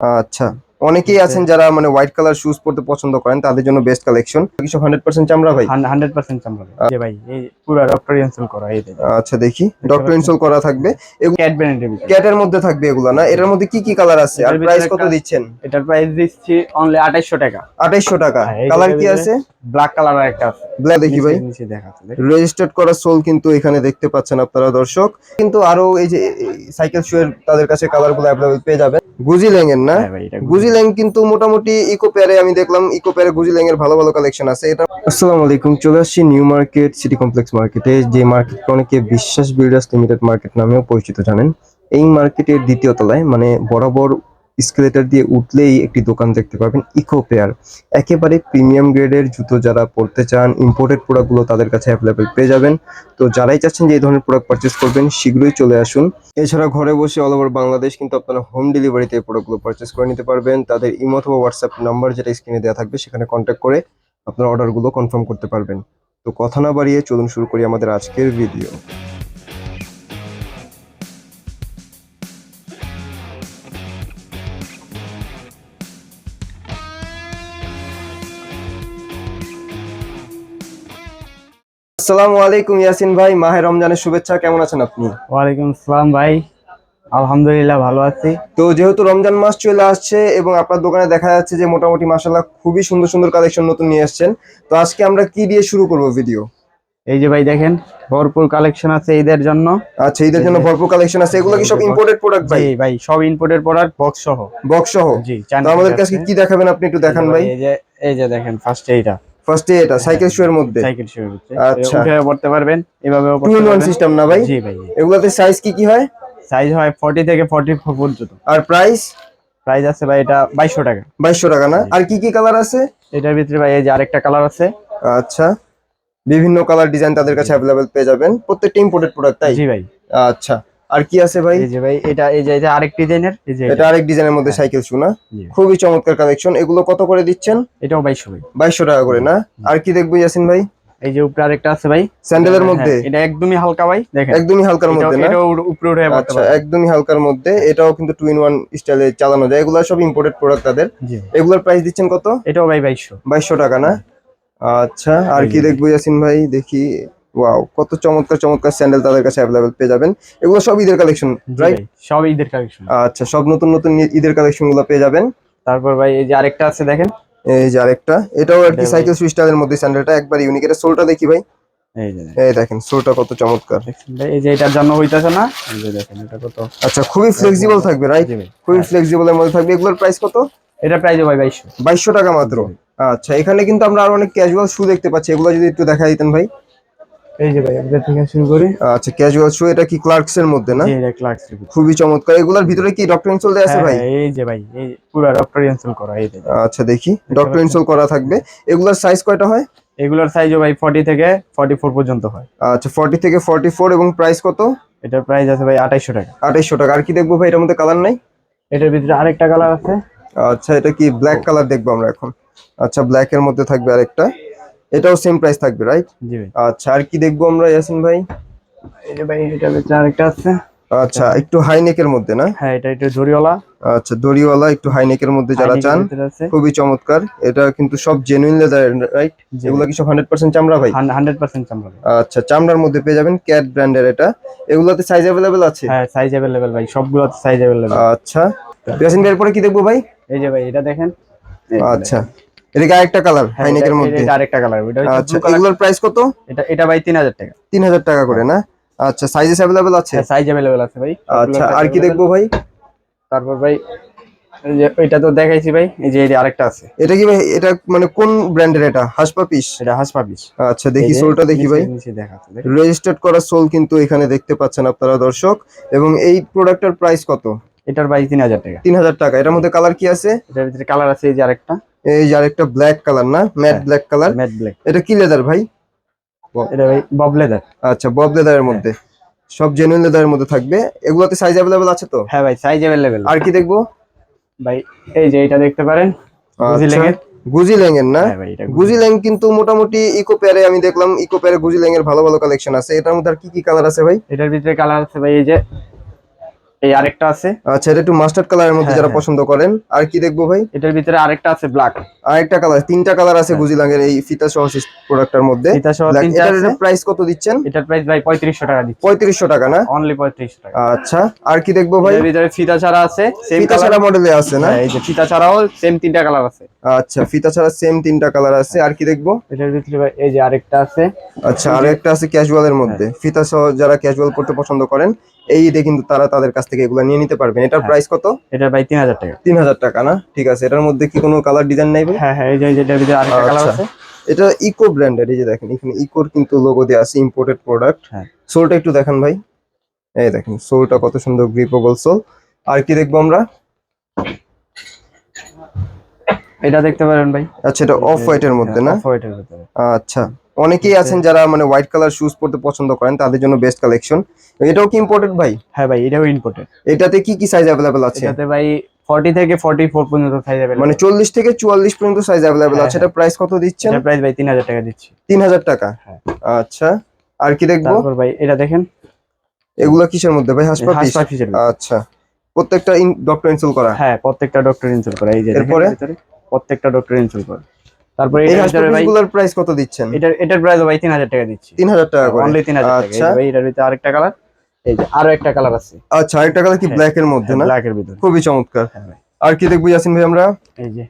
আচ্ছা। অনেকেই আছেন যারা মানে হোয়াইট কালার শুজ পরতে পছন্দ করেন তাদের জন্য বেস্ট কালেকশন কিছু হান্ড্রেড পার্সেন্ট চামড়া ভাই? হান্ড্রেড পার্সেন্ট চামড়া ভাই। ভাই এই পুরো ডক্টর ইনস্টল করা এই আচ্ছা দেখি। ডক্টর ইনস্টল করা থাকবে। ক্যাট ব্র্যান্ডের ভিতরে। ক্যাটের মধ্যে থাকবে এগুলো না? এটার মধ্যে কি কি কালার আছে? আর প্রাইস কত দিচ্ছেন? এটার প্রাইস দিচ্ছি অনলি আঠাইশশো টাকা। আঠাইশশো টাকা। হ্যাঁ, কালার কি আছে? ব্ল্যাক কালার একটা আছে। ব্ল্যাক দেখি ভাই। নিচে- দেখাচ্ছে রেজিস্টার্ড করা সোল কিন্তু এখানে দেখতে পাচ্ছেন আপনারা দর্শক। কিন্তু আরও এই যে সাইকেল শু এর তাদের কাছে কালারগুলো অ্যাভেলেবল পেয়ে যাবেন। গুজি ল্যাং না? হ্যাঁ ভাই গুজি ল্যাং কিন্তু মোটামুটি ইকো পেয়ারে আমি দেখলাম, ইকো পেয়ারে গুজি এর ভালো ভালো কালেকশন আছে। এটা আসসালামু আলাইকুম, চলে আসছি নিউ মার্কেট, সিটি কমপ্লেক্স মার্কেটে, যে মার্কেটকে অনেকে বিশ্বাস বিল্ডার্স লিমিটেড মার্কেট নামেও পরিচিত জানেন। এই মার্কেটের দ্বিতীয় তলায় মানে বরাবর স্কেলেটার দিয়ে উঠলেই একটি দোকান দেখতে পাবেন ইকো পেয়ার একেবারে প্রিমিয়াম গ্রেডের জুতো যারা পরতে চান ইম্পোর্টেড প্রোডাক্টগুলো তাদের কাছে অ্যাভেলেবেল পেয়ে যাবেন। তো যারাই চাচ্ছেন যে এই ধরনের প্রোডাক্ট পারচেস করবেন, শীঘ্রই চলে আসুন। এছাড়া ঘরে বসে অল ওভার বাংলাদেশ কিন্তু আপনারা হোম ডেলিভারিতে এই প্রোডাক্টগুলো পারচেস করে নিতে পারবেন। তাদের ইমো অথবা হোয়াটসঅ্যাপ নাম্বার যেটা স্ক্রিনে দেওয়া থাকবে, সেখানে কন্ট্যাক্ট করে আপনার অর্ডারগুলো কনফার্ম করতে পারবেন। তো কথা না বাড়িয়ে চলুন শুরু করি আমাদের আজকের ভিডিও আসসালামু আলাইকুম ইয়াসিন ভাই মাহে রমজানের শুভেচ্ছা কেমন আছেন আপনি? ওয়ালাইকুম আসসালাম ভাই আলহামদুলিল্লাহ ভালো আছি। তো যেহেতু রমজান মাস চলে আসছে এবং আপনার দোকানে দেখা যাচ্ছে যে মোটামুটি মাসাল্লাহ খুবই সুন্দর সুন্দর কালেকশন নতুন নিয়ে আসছেন তো আজকে আমরা কি দিয়ে শুরু করব ভিডিও? এই যে ভাই দেখেন ভরপুর কালেকশন আছে ঈদের জন্য। আচ্ছা ঈদের জন্য ভরপুর কালেকশন আছে এগুলো কি সব ইম্পোর্টেড প্রোডাক্ট ভাই? জি ভাই সব ইম্পোর্টের প্রোডাক্ট বক্স সহ। বক্স সহ? জি তো আমাদেরকে আজকে কি দেখাবেন আপনি একটু দেখান ভাই। এই যে এই যে দেখেন ফার্স্ট এইটা। ফার্স্টে এটা সাইকেল শু এর মধ্যে। সাইকেল শুয়ে হচ্ছে আচ্ছা। উঠে পড়তে পারবেন এভাবেও পড়তে ইন ওয়ান সিস্টেম না ভাই? জি ভাই এগুলোতে সাইজ কি কি হয়? সাইজ হয় 40 থেকে 44 পর্যন্ত। আর প্রাইস প্রাইস আছে ভাই এটা 2200 টাকা। বাইশশো টাকা না? আর কি কি কালার আছে? এটার ভিতরে ভাই এই যে আরেকটা কালার আছে। আচ্ছা। বিভিন্ন কালার ডিজাইন তাদের কাছে অ্যাভেলেবেল পেয়ে যাবেন। প্রত্যেকটা ইম্পোর্টেড প্রোডাক্ট তাই? জি ভাই। আচ্ছা। আর কি আছে ভাই? এই যে ভাই এটা এই যে এটা আরেক ডিজাইনের এই যে এটা এটা। আরেক ডিজাইনের মধ্যে সাইকেল শু না খুবই চমৎকার কালেকশন এগুলো কত করে দিচ্ছেন? এটাও 2200 ভাই। বাইশশো টাকা করে না? আর কি দেখব ইয়াসিন ভাই? এই যে উপরে আরেকটা আছে ভাই। স্যান্ডেলের হ্যাঁ, মধ্যে? এটা একদমই হালকা ভাই দেখেন। একদমই হালকার মধ্যে না? এটাও উপরে উঠে আচ্ছা একদমই হালকার মধ্যে। এটাও কিন্তু টু ইন ওয়ান স্টাইলে চালানো যায়। এগুলো সব ইম্পোর্টেড প্রোডাক্ট তাদের। এগুলোর প্রাইস দিচ্ছেন কত? এটাও ভাই 2200 বাইশশো টাকা না? আচ্ছা আর কি দেখব ইয়াসিন ভাই? দেখি। ওয়াও কত চমৎকার চমৎকার স্যান্ডেল তাদের কাছে অ্যাভেলেবেল পেয়ে যাবেন। এগুলো সব ঈদের কালেকশন রাইট সব ঈদের কালেকশন আচ্ছা সব নতুন নতুন ঈদের কালেকশনগুলো পেয়ে যাবেন। তারপর ভাই এই যে আরেকটা আছে দেখেন। এই যে আরেকটা এটাও আর কি সাইকেল সুইস্টাইলের মধ্যে স্যান্ডেলটা একবার ইউনিক এটা সোলটা দেখি ভাই। এই দেখেন। এই দেখেন সোলটা কত চমৎকার। এই যে এটার জন্য হইতাছে না? এই যে দেখেন এটা কত? আচ্ছা খুবই ফ্লেক্সিবল থাকবে রাইট খুবই ফ্লেক্সিবল এর মধ্যে থাকবে। এগুলোর প্রাইস কত? এটা প্রাইস ভাই 2200 বাইশশো টাকা মাত্র। আচ্ছা এখানে কিন্তু আমরা আরও অনেক ক্যাজুয়াল শু দেখতে পাচ্ছি। এগুলো যদি একটু দেখা দিতেন ভাই। এই যে ভাই একবার থেকে শুরু করি। আচ্ছা ক্যাজুয়াল শু এটা কি ক্লার্কস এর মধ্যে না? এটা ক্লার্কস খুবই চমৎকার। এগুলোর ভিতরে কি ডক্টর ইনসোল দেওয়া আছে ভাই? এই যে ভাই এই পুরো ডক্টর ইনস্টল করা এই আচ্ছা দেখি। ডক্টর ইনসোল করা থাকবে। এগুলোর সাইজ কয়টা হয়? এগুলোর সাইজও ভাই 40 থেকে 44 পর্যন্ত হয়। আচ্ছা ফর্টি থেকে ফর্টি ফোর এবং প্রাইস কত? এটার প্রাইস আছে ভাই 2800 টাকা। আঠাইশশো টাকা। আর কি দেখব ভাই এটার মধ্যে কালার নাই? এটার ভিতরে আরেকটা কালার আছে। আচ্ছা এটা কি ব্ল্যাক কালার দেখব আমরা এখন। আচ্ছা ব্ল্যাক এর মধ্যে থাকবে আরেকটা। এটাও সেম প্রাইস থাকবে রাইট জি ভাই। আচ্ছা আর কি দেখব আমরা ইয়াসিন ভাই? এই যে ভাই এটার ভিতরে আরেকটা আছে। আচ্ছা একটু হাই নেকের মধ্যে না? হ্যাঁ এটা একটু জরিওয়ালা আচ্ছা দড়িওয়ালা একটু হাই নেকের মধ্যে যারা চান খুবই চমৎকার। এটা কিন্তু সব জেনুইন লেদার রাইট। এগুলো কি সব হান্ড্রেড পার্সেন্ট চামড়া ভাই? হান্ড্রেড পার্সেন্ট চামড়া ভাই। আচ্ছা চামড়ার মধ্যে পেয়ে যাবেন ক্যাট ব্র্যান্ডের এটা। এগুলোতে সাইজ অ্যাভেলেবেল আছে? হ্যাঁ সাইজ অ্যাভেলেবেল ভাই সবগুলো সাইজ অ্যাভেলেবেল আচ্ছা। ইয়াসিন ভাই এরপরে কি দেখব ভাই? এই যে ভাই এটা দেখেন। আচ্ছা। এটা কি আরেকটা কালার হ্যাঁ, এটা- মধ্যে। এটা আরেকটা কালার এটা আচ্ছা এগুলোর প্রাইস কত? এটা এটা ভাই 3000 টাকা। তিন হাজার টাকা করে না? আচ্ছা সাইজেস আছে? হ্যাঁ সাইজ অ্যাভেলেবেল আছে ভাই। আচ্ছা আর কি দেখব ভাই? তারপর ভাই এটা তো দেখাইছি ভাই এই যে এই আরেকটা আছে। এটা কি ভাই এটা মানে কোন ব্র্যান্ডের এটা? হাসপা পিস এটা আচ্ছা দেখি সোলটা দেখি ভাই। নিচে রেজিস্টার্ড করা সোল কিন্তু এখানে দেখতে পাচ্ছেন আপনারা দর্শক। এবং এই প্রোডাক্টের প্রাইস কত? এটার ভাই 3000 টাকা। তিন হাজার টাকা। এটার মধ্যে কালার কি আছে? এটার ভিতরে কালার আছে এই যে আরেকটা। এই যে আরেকটা ব্ল্যাক কালার না? ম্যাট হ্যাঁ। ব্ল্যাক কালার ম্যাট ব্ল্যাক এটা কি লেদার ভাই? এটা ভাই বব লেদার আচ্ছা বব লেদারের মধ্যে। সব জেনুইন লেদারের মধ্যে থাকবে। এগুলোতে সাইজ অ্যাভেলেবেল আছে তো? হ্যাঁ ভাই সাইজ অ্যাভেলেবেল আর কি দেখব? ভাই এই যে এটা দেখতে পারেন গুজি আচ্ছা, লেগের গুজি ল্যাংয়ের না? হ্যাঁ ভাই এটা গুজি ল্যাং কিন্তু মোটামুটি ইকো পেয়ারে আমি দেখলাম ইকো পেয়ারে গুজি ল্যাং এর ভালো ভালো কালেকশন আছে। এটার মধ্যে আর কি কি কালার আছে ভাই? এটার ভিতরে কালার আছে ভাই এই যে এই আরেকটা আছে। আচ্ছা এটা একটু মাস্টার্ড কালারের মধ্যে হ্যাঁ, যারা হ্যাঁ। পছন্দ করেন আর কি দেখব ভাই? এটার ভিতরে আরেকটা আছে ব্ল্যাক আরেকটা কালার তিনটা কালার আছে হ্যাঁ। গুজিলাঙ্গের এই ফিতা সহ প্রোডাক্টটার মধ্যে। ফিতা সহ তিনটা এটার প্রাইস কত দিচ্ছেন? এটার প্রাইস ভাই পঁয়ত্রিশশো টাকা দিচ্ছি। পঁয়ত্রিশশো টাকা না? অনলি পঁয়ত্রিশশো টাকা। আচ্ছা আর কি দেখব ভাই? এর ভিতরে ফিতা ছাড়া আছে সেম ফিতা ছাড়া মডেলে আছে না? এই যে ফিতা ছাড়াও সেম তিনটা কালার আছে। আচ্ছা ফিতা ছাড়া সেম তিনটা কালার আছে। আর কি দেখব? এটার ভিতরে ভাই এই যে আরেকটা আছে। আচ্ছা আর একটা আছে ক্যাজুয়ালের মধ্যে। হ্যাঁ। ফিতা সহ যারা ক্যাজুয়াল করতে পছন্দ করেন এই ঈদে কিন্তু তারা তাদের কাছ থেকে এগুলো নিয়ে নিতে পারবেন। এটার হ্যাঁ। প্রাইস কত? এটা ভাই তিন হাজার টাকা। তিন হাজার টাকা না? ঠিক আছে এটার মধ্যে কি কোনো কালার ডিজাইন নাই ভাই? হ্যাঁ হ্যাঁ এই যে এটার ভিতরে আরেকটা কালার আচ্ছা। আছে। এটা ইকো ব্র্যান্ডের এই যে দেখেন এখানে ইকোর কিন্তু লোগো দেওয়া আছে ইম্পোর্টেড প্রোডাক্ট হ্যাঁ। সোলটা একটু দেখেন ভাই। এই দেখেন সোলটা কত সুন্দর গ্রিপেবল সোল আর কি দেখব আমরা? এটা দেখতে পারেন ভাই আচ্ছা এটা অফ হোয়াইটের মধ্যে না অফ হোয়াইটের ভিতরে আচ্ছা অনেকেই আছেন যারা মানে হোয়াইট কালার শুজ পরতে পছন্দ করেন তাদের জন্য বেস্ট কালেকশন এটাও কি ইম্পোর্টেড ভাই হ্যাঁ ভাই এটাও ইম্পোর্টেড এটাতে কি কি সাইজ অ্যাভেলেবেল আছে এটাতে ভাই 40 থেকে 44 পর্যন্ত সাইজ अवेलेबल মানে চল্লিশ থেকে চুয়াল্লিশ পর্যন্ত সাইজ অ্যাভেলেবেল হ্যাঁ, আছে এটা প্রাইস কত দিচ্ছেন এটা প্রাইস ভাই 3000 টাকা দিচ্ছি তিন হাজার টাকা হ্যাঁ। আচ্ছা আর কি দেখবো তারপর ভাই এটা দেখেন এগুলো কিসের মধ্যে ভাই হাসপাতাল হাসপা ফিচার আচ্ছা প্রত্যেকটা ডক্টর ইনস্টল করা হ্যাঁ প্রত্যেকটা ডক্টর ইনস্টল করা এই যে দেখেন এরপরে? প্রত্যেকটা ডক্টর ইনস্টল করা। তারপরে এই হাসপাতালগুলোর প্রাইস কত দিচ্ছেন? এটার এটার প্রাইস ভাই 3000 টাকা দিচ্ছি। তিন হাজার টাকা করে? অনলি 3000 টাকা। আচ্ছা। ভাই এটার ভিতরে আরেকটা কালার এই যে আরও একটা কালার আছে। আচ্ছা আরেকটা কালার কি ব্ল্যাক এর মধ্যে না? ব্ল্যাক এর ভিতরে। খুবই চমৎকার। হ্যাঁ আর কি দেখব ইয়াসিন ভাই আমরা? এই যে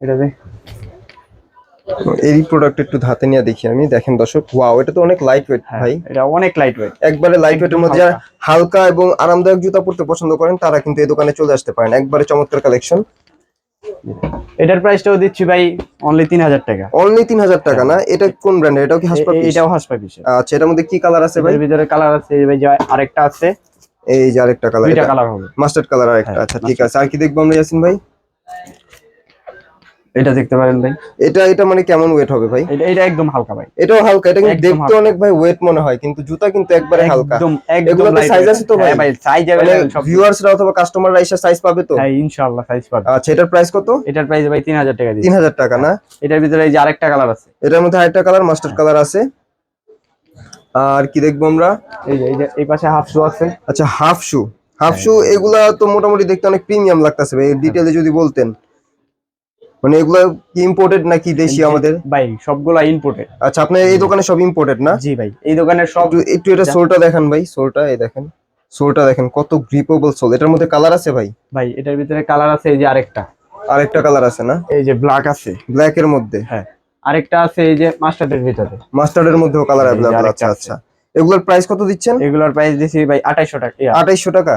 এটা দেখ এই প্রোডাক্ট একটু হাতে নিয়ে দেখি আমি। দেখেন দর্শক ওয়াও এটা তো অনেক লাইট ওয়েট হ্যাঁ ভাই। এটা অনেক লাইট ওয়েট একবারে লাইট ওয়েটের মধ্যে যারা হালকা এবং আরামদায়ক জুতা পরতে পছন্দ করেন তারা কিন্তু এই দোকানে চলে আসতে পারেন। একবারে চমৎকার কালেকশন এটার প্রাইসটাও দিচ্ছি ভাই অনলি 3000 টাকা। অনলি তিন হাজার টাকা না? এটা কোন ব্র্যান্ডের এটাও কি হাসপাতাল এটাও হাসপাতাল আচ্ছা এটার মধ্যে কি কালার আছে ভাই? এর ভিতরে কালার আছে ভাই যে আরেকটা আছে। এই যে আরেকটা কালার এটা কালার হবে। মাস্টার্ড কালার আরেকটা। হ্যাঁ, আচ্ছা ঠিক আছে। আর কি দেখব আমরা ইয়াসিন ভাই? এটা দেখতে পারেন ভাই এটা এটা মানে কেমন ওয়েট হবে ভাই এটা এটা একদম হালকা ভাই এটাও হালকা এটা কিন্তু একদম দেখতে হালকা। অনেক ভাই ওয়েট মনে হয় কিন্তু জুতা কিন্তু একবারে হালকা একদম একদম এগুলোতে light size weight। আছে তো ভাই? হ্যাঁ ভাই সাইজ মানে अवेलेबल সব ভিউয়ার্সরা অথবা কাস্টমাররা এসে সাইজ পাবে তো হ্যাঁ ইনশাআল্লাহ সাইজ পাবে আচ্ছা এটার প্রাইস কত এটার প্রাইস ভাই 3000 টাকা তিন দিচ্ছি হাজার টাকা না এটার ভিতরে এই যে আরেকটা কালার আছে এটার মধ্যে আরেকটা কালার মাস্টার্ড কালার আছে আর কি দেখবো আমরা এই যে এই যে এই পাশে হাফ শু আছে আচ্ছা হাফ শু হাফ শু এগুলা তো মোটামুটি দেখতে অনেক প্রিমিয়াম লাগতেছে ভাই ডিটেলে যদি বলতেন মানে এগুলা কি ইম্পোর্টেড নাকি দেশি আমাদের? ভাই সবগুলা ইম্পোর্টেড আচ্ছা আপনার এই দোকানে সব ইম্পোর্টেড না? জি ভাই এই দোকানের সব একটু এটা সোলটা দেখান ভাই সোলটা এই দেখেন। সোলটা দেখেন কত গ্রিপেবল সোল। এটার মধ্যে কালার আছে ভাই? ভাই এটার ভিতরে কালার আছে এই যে আরেকটা। আরেকটা কালার আছে না? এই যে ব্ল্যাক আছে। ব্ল্যাক এর মধ্যে? হ্যাঁ আরেকটা আছে এই যে মাস্টার্ডের ভিতরে। মাস্টার্ডের মধ্যেও কালার অ্যাভেলেবল আচ্ছা আচ্ছা। এগুলোর প্রাইস কত দিচ্ছেন? এগুলোর প্রাইস দিছি ভাই 2800 টাকা ইয়া, আঠাইশশো টাকা?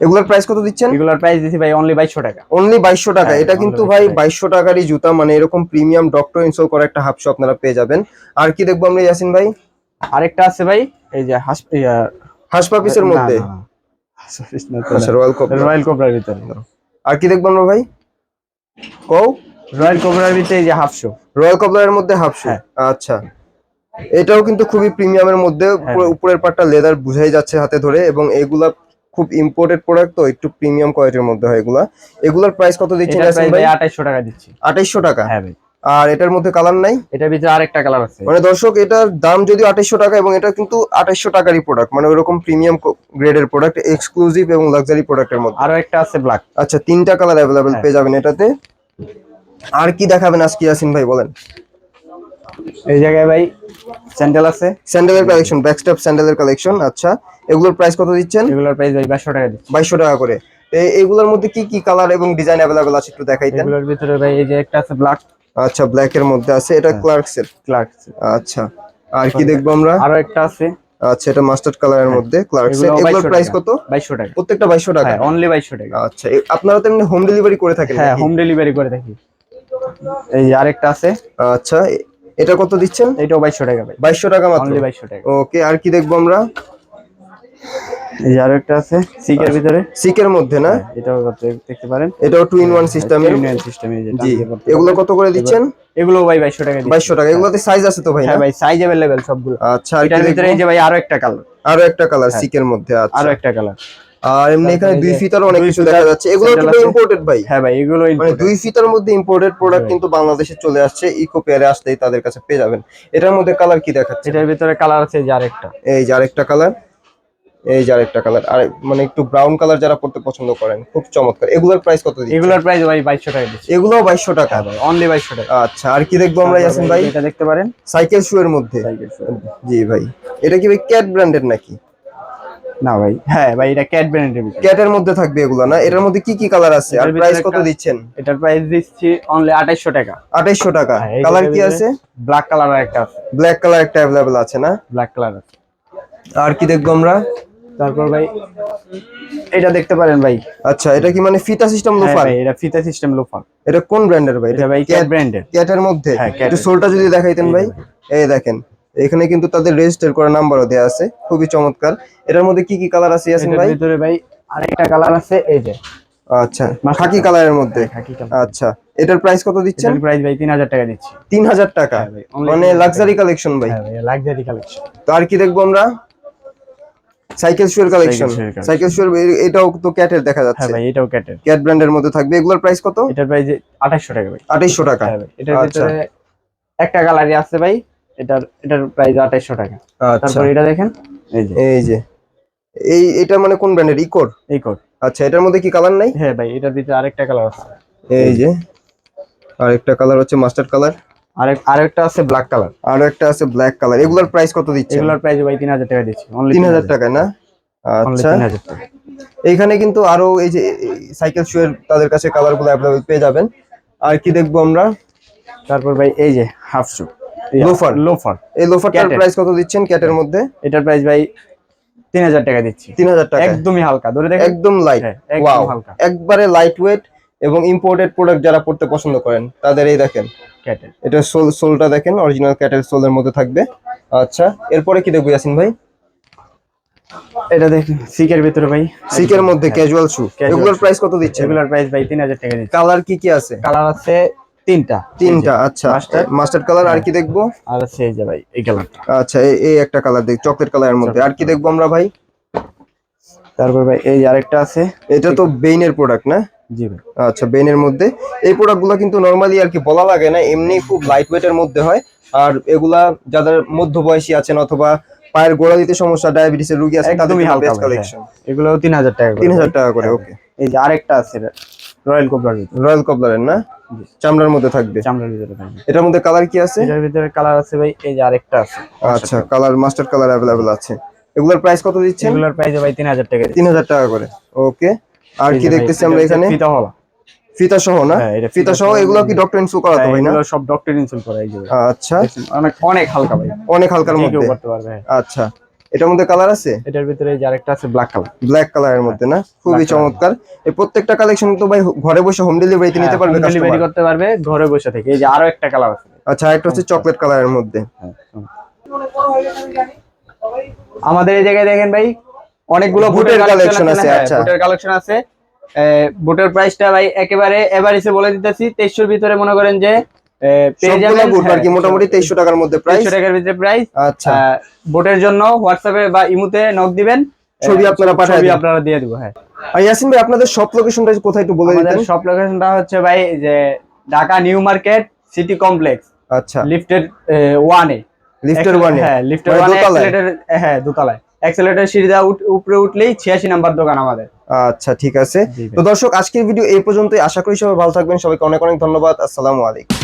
এগুলোর প্রাইস কত দিচ্ছেন? এগুলোর প্রাইস দিছি ভাই অনলি 2200 টাকা। অনলি বাইশশো টাকা। হ্যাঁ, এটা কিন্তু ভাই 2200 বাইশশো টাকারই জুতা মানে এরকম প্রিমিয়াম ডক্টর ইনসোল করা একটা হাফ শু আপনারা পেয়ে যাবেন। আর কি দেখব আমরা ইয়াসিন ভাই? আরেকটা আছে ভাই এই যে হাস হাসপা মধ্যে? আচ্ছা। রয়্যাল রয়্যাল কোবরার ভিতরে। আর কি দেখব আমরা ভাই? কও? রয়্যাল কোবরার ভিতরে এই যে হাফ শো রয়্যাল কপলারের মধ্যে হাফ শু হ্যাঁ। আচ্ছা। এটাও কিন্তু খুবই প্রিমিয়ামের মধ্যে হ্যাঁ। উপরের পাটটা লেদার বুঝাই যাচ্ছে হাতে ধরে এবং এগুলা খুব ইম্পোর্টেড প্রোডাক্ট তো একটু প্রিমিয়াম কোয়ালিটির মধ্যে হয় এগুলা। এগুলার প্রাইস কত দিচ্ছেন এটার ভাই? ভাই 2800 টাকা দিচ্ছি। আঠাইশশো টাকা? হ্যাঁ ভাই। আর এটার মধ্যে কালার নাই? এটার ভিতরে আরেকটা কালার আছে। মানে দর্শক এটার দাম যদি আঠাইশশো টাকা এবং এটা কিন্তু আঠাইশশো টাকারই প্রোডাক্ট মানে ওরকম প্রিমিয়াম গ্রেডের প্রোডাক্ট এক্সক্লুসিভ এবং লাক্সারি প্রোডাক্টের মধ্যে। আরও একটা আছে ব্ল্যাক আচ্ছা তিনটা কালার অ্যাভেলেবেল। পেয়ে যাবেন এটাতে। আর কি দেখাবেন আজকে ইয়াসিন ভাই বলেন। এই জায়গায় ভাই স্যান্ডেল আছে। স্যান্ডেলের কালেকশন ব্যাকস্টেপ স্যান্ডেলের কালেকশন আচ্ছা। এগুলোর প্রাইস কত দিচ্ছেন? এগুলোর প্রাইস ভাই 2200 টাকা দিচ্ছি। বাইশশো টাকা করে। এ- এগুলোর মধ্যে কি কি কালার এবং ডিজাইন অ্যাভেলেবেল আছে একটু দেখাইতেন? এগুলোর ভিতরে ভাই এই যে একটা আছে ব্ল্যাক আচ্ছা ব্ল্যাক এর মধ্যে আছে। এটা হ্যাঁ। ক্লার্কসের ক্লার্ক আচ্ছা। আর কি দেখব আমরা? আরও একটা আছে। আচ্ছা এটা মাস্টার্ড কালারের মধ্যে ক্লার্কসের এগুলো এগুলোর প্রাইস কত? 2200 টাকা। প্রত্যেকটা বাইশশো টাকা? হ্যাঁ অনলি 2200 টাকা। আচ্ছা আপনারা তো এমনি হোম ডেলিভারি করে থাকেন হ্যাঁ হোম ডেলিভারি করে থাকি। এই আরেকটা আছে। আচ্ছা এটা কত দিচ্ছেন এটাও 2200 টাকা ভাই বাইশশো টাকা মাত্র অনলি 2200 টাকা ওকে আর কি দেখবো আমরা এই যে আরেকটা আছে সিকের ভিতরে সিকের মধ্যে না হ্যাঁ, এটাও করতে- দেখতে পারেন এটাও টু ইন ওয়ান সিস্টেমের ইউনিয়ন সিস্টেম এই যে জি টানতে করতে এগুলো পারবেন। কত করে দিচ্ছেন এগুলো ভাই 2200 টাকা দিচ্ছি। বাইশশো টাকা এগুলোতে সাইজ আছে তো ভাই না হ্যাঁ ভাই সাইজ अवेलेबल সবগুলো আচ্ছা আর কি এটার ভিতরে এই দেখবো? যে ভাই আরো একটা কালার আরো একটা কালার হ্যাঁ। সিকের মধ্যে আচ্ছা আরো একটা কালার আর এমনি এখানে দুই ফিতার অনেক কিছু দেখা যাচ্ছে। এগুলো কিন্তু ইম্পোর্টেড ভাই। হ্যাঁ ভাই এগুলো মানে দুই ফিতার মধ্যে ইম্পোর্টেড প্রোডাক্ট কিন্তু বাংলাদেশে চলে আসছে। ইকো পেয়ারে আসলেই তাদের কাছে পেয়ে যাবেন। এটার মধ্যে কালার কি দেখাচ্ছে? এটার ভিতরে কালার আছে এই যে আরেকটা। এই যে আরেকটা কালার এই যে আরেকটা কালার আর মানে একটু ব্রাউন কালার যারা পড়তে পছন্দ করেন খুব চমৎকার। এগুলোর প্রাইস কত দিচ্ছেন? এগুলোর প্রাইস ভাই বাইশশো টাকা দিচ্ছি। এগুলোও বাইশশো টাকা। ভাই অনলি বাইশশো টাকা। আচ্ছা আর কি দেখব আমরা ইয়াসিন ভাই? এটা দেখতে পারেন। সাইকেল শু এর মধ্যে। জি ভাই। এটা কি ভাই ক্যাট ব্র্যান্ডের নাকি? না ভাই। হ্যাঁ ভাই এটা ক্যাট ব্র্যান্ডের ভিতরে ক্যাটের মধ্যে থাকবে এগুলো না? এটার মধ্যে কি কি কালার আছে? আর প্রাইস কত দিচ্ছেন? এটার প্রাইস দিচ্ছি অনলি আঠাইশশো টাকা। আঠাইশশো টাকা। হ্যাঁ, কালার কি আছে? ব্ল্যাক কালার একটা আছে। ব্ল্যাক কালার একটা অ্যাভেলেবেল আছে না? ব্ল্যাক কালার আছে। আর কি দেখব আমরা? তারপর ভাই এটা দেখতে পারেন ভাই। আচ্ছা এটা কি মানে ফিতা সিস্টেম হ্যাঁ লোফার এটা ফিতা সিস্টেম লোফার এটা কোন ব্র্যান্ডের ভাই? এটা ভাই ক্যাট ব্র্যান্ডের ক্যাটের মধ্যে? হ্যাঁ, সোলটা যদি দেখাইতেন ভাই। এই দেখেন। এখানে কিন্তু তাদের রেজিস্টার করা নাম্বারও দেওয়া আছে। খুবই চমৎকার। এটার মধ্যে কি কি কালার আছে ইয়াসিন ভাই? ভিতরে ভাই আরেকটা কালার আছে এই যে। আচ্ছা খাকি কালারের মধ্যে? আচ্ছা এটার প্রাইস কত দিচ্ছেন? এটার প্রাইস ভাই তিন হাজার টাকা দিচ্ছি। তিন হাজার টাকা? হ্যাঁ মানে লাক্সারি কালেকশন ভাই। হ্যাঁ লাক্সারি কালেকশন তো আর কি দেখব আমরা? সাইকেল শুয়ের কালেকশন সাইকেল শুয়ের এটাও তো ক্যাটের দেখা যাচ্ছে। হ্যাঁ ভাই এটাও ক্যাটের ক্যাট ব্র্যান্ডের মধ্যে থাকবে। এগুলোর প্রাইস কত? এটার প্রাইস আঠাশশো টাকা ভাই। আঠাইশশো টাকা। হ্যাঁ ভাই এটার আচ্ছা। ভিতরে একটা কালারই আছে ভাই। এটার এটার প্রাইস আঠাশশো টাকা। আচ্ছা। তারপর এটা দেখেন এই যে। এই যে। এই এটা মানে কোন ব্র্যান্ডের ইকোর এই কোড আচ্ছা এটার মধ্যে কি কালার নাই? হ্যাঁ ভাই এটার ভিতরে আরেকটা কালার আছে। এই যে। আরেকটা কালার হচ্ছে মাস্টার্ড কালার আরেক আরেকটা আছে ব্ল্যাক কালার আর একটা আছে ব্ল্যাক কালার এগুলোর প্রাইস কত দিচ্ছে এগুলোর প্রাইস ভাই তিন হাজার টাকা দিচ্ছি। অনলি তিন হাজার। টাকা না? আচ্ছা। তিন হাজার টাকা। এইখানে কিন্তু আরও এই যে সাইকেল শুয়ের তাদের কাছে কালারগুলো অ্যাভেলেবল পেয়ে যাবেন। আর কি দেখব আমরা? তারপর ভাই এই যে হাফ শু Loafer। লোফার এই লোফারটার প্রাইস কত দিচ্ছেন ক্যাটের মধ্যে? এটার প্রাইস ভাই তিন হাজার টাকা দিচ্ছি। তিন হাজার টাকা। একদমই হালকা। ধরে দেখেন। একদম লাইট হ্যাঁ, ওয়াও হালকা। একবারে লাইট ওয়েট এবং ইম্পোর্টেড প্রোডাক্ট যারা পড়তে পছন্দ করেন তাদের এই দেখেন। ক্যাটের। এটা সোল সোলটা দেখেন অরিজিনাল ক্যাটেল সোলের মধ্যে থাকবে। আচ্ছা এরপরে কি দেখব ইয়াসিন ভাই? এটা দেখেন সিকের ভিতরে ভাই। সিকের মধ্যে ক্যাজুয়াল শু এগুলোর প্রাইস কত দিচ্ছে এগুলোর প্রাইস ভাই তিন হাজার টাকা দিচ্ছি। কালার কি কি আছে? কালার আছে তিনটা। তিনটা আচ্ছা। মাস্টার্ড কালার আর কি দেখব? আর আছে এই যে ভাই এই কালারটা। আচ্ছা এই- একটা কালার দেখ চকলেট কালারের মধ্যে। আর কি দেখব আমরা ভাই? তারপর ভাই এই আরেকটা আছে। এটা তো বেইনের প্রোডাক্ট না? জি ভাই। আচ্ছা বেইনের মধ্যে। এই প্রোডাক্টগুলো কিন্তু নরমালি আর কি বলা লাগে না এমনি খুব লাইট ওয়েটের মধ্যে হয়। আর এগুলা যাদের মধ্যবয়সী আছেন অথবা পায়ের গোড়া দিতে সমস্যা ডায়াবেটিসের রোগী আছে তাদের একদমই হালকা কালেকশন হ্যাঁ। এগুলো তিন হাজার টাকা করে তিন হাজার ভাই। টাকা করে ওকে এই যে আরেকটা আছে রয়্যাল কোবরার রয়্যাল কবলারের না। চামড়ার মধ্যে থাকবে? চামড়ার ভিতরে থাকবে। এটার মধ্যে কালার কি আছে? এটার ভিতরে কালার আছে ভাই এই যে আরেকটা আছে। আচ্ছা কালার মাস্টার কালার অ্যাভেলেবেল আছে। এগুলোর প্রাইস কত দিচ্ছেন? এগুলোর প্রাইস ভাই তিন হাজার টাকা তিন হাজার টাকা করে। ওকে আর কি দেখতেছি আমরা এখানে? ফিতা হলা ফিতা সহ না? হ্যাঁ, এটা ফিতা সহ এগুলো কি ডক্টর ইনসুল করাতো ভাই না? এগুলো সব ডক্টর ইনসুল করা এই যে আচ্ছা। অনেক অনেক হালকা ভাই। অনেক হালকার মধ্যে। করতে পারবে হ্যাঁ। আচ্ছা। এটার মধ্যে কালার আছে? এটার ভিতরে এই যে আরেকটা আছে ব্ল্যাক কালার ব্ল্যাক কালারের মধ্যে না? খুবই চমৎকার। এই প্রত্যেকটা কালেকশন তো ভাই ঘরে বসে হোম ডেলিভারিতে নিতে পারবে ডেলিভারি করতে পারবে ঘরে বসে থেকে। এই যে আরও একটা কালার আছে। আচ্ছা একটা হচ্ছে চকলেট কালারের মধ্যে। হ্যাঁ, আমাদের এই জায়গায় দেখেন ভাই অনেকগুলো বুটের কালেকশন আছে, হ্যাঁ, আচ্ছা। বুটের কালেকশন আছে। বুটের প্রাইসটা ভাই একেবারে এভারেজে বলে দিতেছি। তেইশশোর ভিতরে মনে করেন যে হ্যাঁ, মোটামুটি তেইশশো টাকার মধ্যে প্রাইস টাকার ভিতরে প্রাইস আচ্ছা। বুটের জন্য হোয়াটসঅ্যাপে বা ইমুতে নক দিবেন ছবি আপনারা পাঠায় ছবি আপনারা দিয়ে দিব হ্যাঁ। ইয়াসিন ভাই আপনাদের সব লোকেশনটা কোথায় একটু বলে দিতেন। শপ লোকেশনটা হচ্ছে ভাই যে Dhaka new market city complex আচ্ছা। লিফটের ওয়ানে লিফটের ওয়ানে হ্যাঁ লিফটের মানে ওয়ানে এক্সেলেটর হ্যাঁ দোতলায়। এক্সেলেটর সিঁড়ি দেওয়া উঠ- উপরে উঠলেই ছিয়াশি নাম্বার দোকান আমাদের। আচ্ছা ঠিক আছে। তো দর্শক আজকের ভিডিও এই পর্যন্তই। আশা করি সবাই ভালো থাকবেন। সবাইকে অনেক অনেক ধন্যবাদ। আসসালামু আলাইকুম।